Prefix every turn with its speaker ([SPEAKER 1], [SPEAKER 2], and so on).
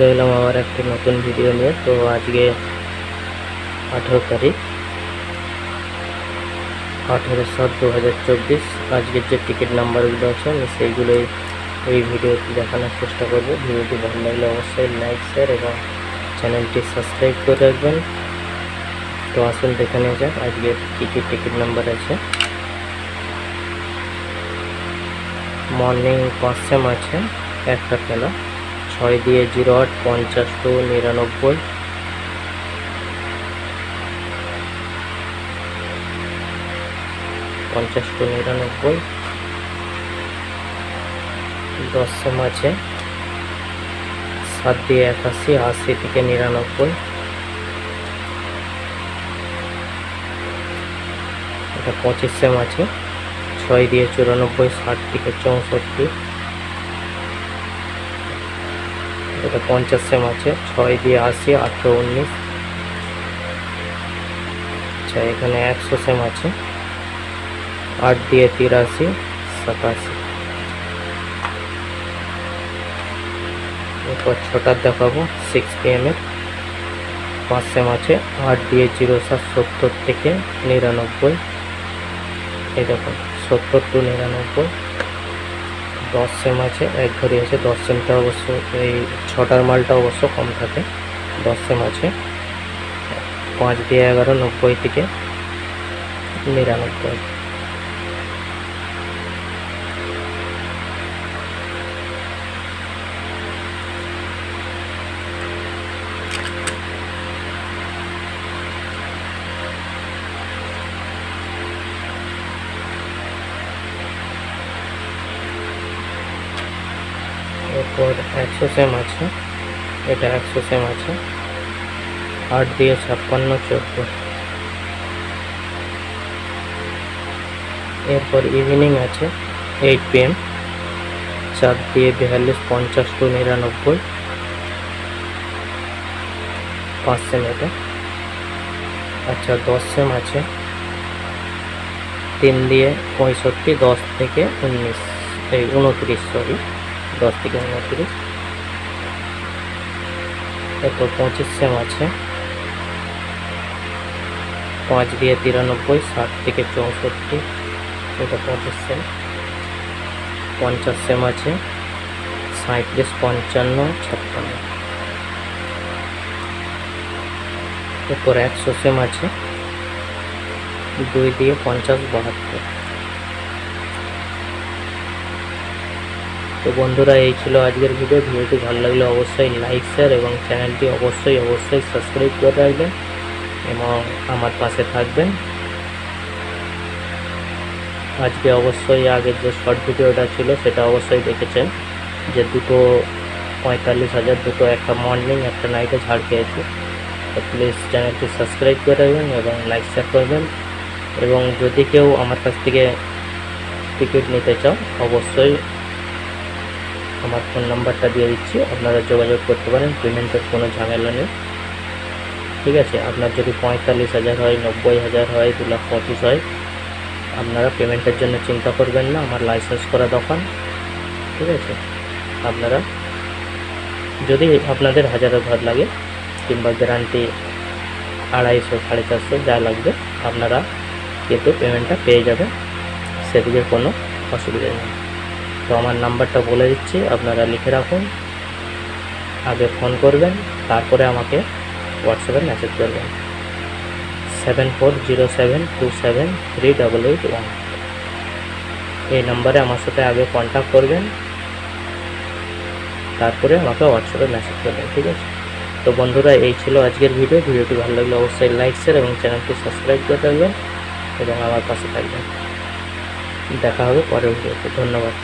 [SPEAKER 1] চলে এলাম আবার একটি নতুন ভিডিও নিয়ে। তো আজকে আঠেরো তারিখ, আঠেরো সাত দু হাজার চব্বিশ। আজকের যে টিকিট নাম্বারগুলো আছে, আমি সেইগুলোই এই ভিডিওটি দেখানোর চেষ্টা করব। ভিডিওটি ভালো লাগলে অবশ্যই লাইক শেয়ার এবং চ্যানেলটি সাবস্ক্রাইব করে রাখবেন। তো আসুন দেখে নেওয়া যাক আজকের কী কী টিকিট নাম্বার আছে। মর্নিং পাঁচ সেম আছে একটা খেলা। ছয় দিয়ে জিরো আট পঞ্চাশ টু নিরানব্বই। পঞ্চাশ টু নিরানব্বই। দশ সেম আছে সাত দিয়ে একাশি আশি থেকে নিরানব্বই। এটা পঁচিশ সেম আছে ছয় দিয়ে চুরানব্বই ষাট থেকে চৌষট্টি। এটা পঞ্চাশ সেম আছে। ছয় দিয়ে আশি, আঠেরো, উনিশ। আচ্ছা এখানে একশো সেম আছে। আট দিয়ে তিরাশি, সাতাশি। এরপর ছটার দেখাবো সিক্স পি এর। পাঁচ সেম আছে, আট দিয়ে জিরো সাত, সত্তর থেকে নিরানব্বই। এই দেখুন সত্তর টু নিরানব্বই। দশ সেম আছে, এক ঘড়ি আছে, দশ সেমটা অবশ্য এই ছটার মালটা অবশ্য কম থাকে, দশ সেম আছে। পাঁচ দিয়ে এগারো, নব্বই থেকে নিরানব্বই। এরপর একশো সেম আছে। এটা একশো সেম আছে। আট দিয়ে ছাপ্পান্ন, চোদ্দ। এরপর ইভিনিং আছে এইট পি এম চার দিয়ে বিয়াল্লিশ, পঞ্চাশ টু নিরানব্বই। পাঁচ সেম এটা। আচ্ছা দশ সেম আছে। তিন দিয়ে পঁয়ষট্টি, দশ থেকে উনিশ, এই উনত্রিশ সরি দশ থেকে উনত্রিশ এরপর পঁচিশ সেম আছে। পাঁচ দিয়ে তিরানব্বই, ষাট থেকে চৌষট্টি, এটা পঁচিশ সেম। পঞ্চাশ সেম আছে। সাঁত্রিশ পঞ্চান্ন, ছাপ্পান্ন। এরপর একশো সেম আছে। দুই দিয়ে পঞ্চাশ, বাহাত্তর। তো বন্ধুরা, এই ছিল আজকের ভিডিও ভিডিওটি ভালো লাগলে অবশ্যই লাইক শেয়ার এবং চ্যানেলটি অবশ্যই অবশ্যই সাবস্ক্রাইব করে রাখবেন এবং আমার পাশে থাকবেন। আজকে অবশ্যই আগের যে শর্ট ভিডিওটা ছিল, সেটা অবশ্যই দেখেছেন যে দুটো পঁয়তাল্লিশ হাজার, দুটো একটা মর্নিং একটা নাইটে ছাড় পেয়েছি তো প্লিজ চ্যানেলটি সাবস্ক্রাইব করে রাখবেন এবং লাইক শেয়ার করবেন এবং যদি কেউ আমার কাছ থেকে টিকিট নিতে চাও, অবশ্যই আমার ফোন নাম্বারটা দিয়ে দিচ্ছি। আপনারা যোগাযোগ করতে পারেন, পেমেন্টের কোনো ঝামেলা নেই। ঠিক আছে? আপনার যদি পঁয়তাল্লিশ হাজার হয়, নব্বই হাজার হয়, দু লাখ পঁচিশ হয়, আপনারা পেমেন্টের জন্য চিন্তা করবেন না। আমার লাইসেন্স করা দোকান। ঠিক আছে? আপনারা যদি আপনাদের হাজারো ঘর লাগে কিংবা গ্যারান্টি আড়াইশো, সাড়ে চারশো যা লাগবে, আপনারা কিন্তু পেমেন্টটা পেয়ে যাবেন। সেদিকে কোনো অসুবিধা নেই। তো আমার নাম্বারটা বলে দিচ্ছি, আপনারা লিখে রাখুন। আগে ফোন করবেন, তারপরে আমাকে হোয়াটসঅ্যাপে মেসেজ করবেন। Seven four zero seven two seven three double eight one এই নাম্বারে আমার সাথে আগে কন্ট্যাক্ট করবেন, তারপরে আমাকে হোয়াটসঅ্যাপে মেসেজ করবেন, ঠিক আছে? তো বন্ধুরা, এই ছিল আজকের ভিডিও ভিডিওটি ভালো লাগলে অবশ্যই লাইক শেয়ার এবং চ্যানেলটি সাবস্ক্রাইব করে রাখবেন এবং আমার পাশে থাকবেন। দেখা হবে পরের ভিডিওতে ধন্যবাদ।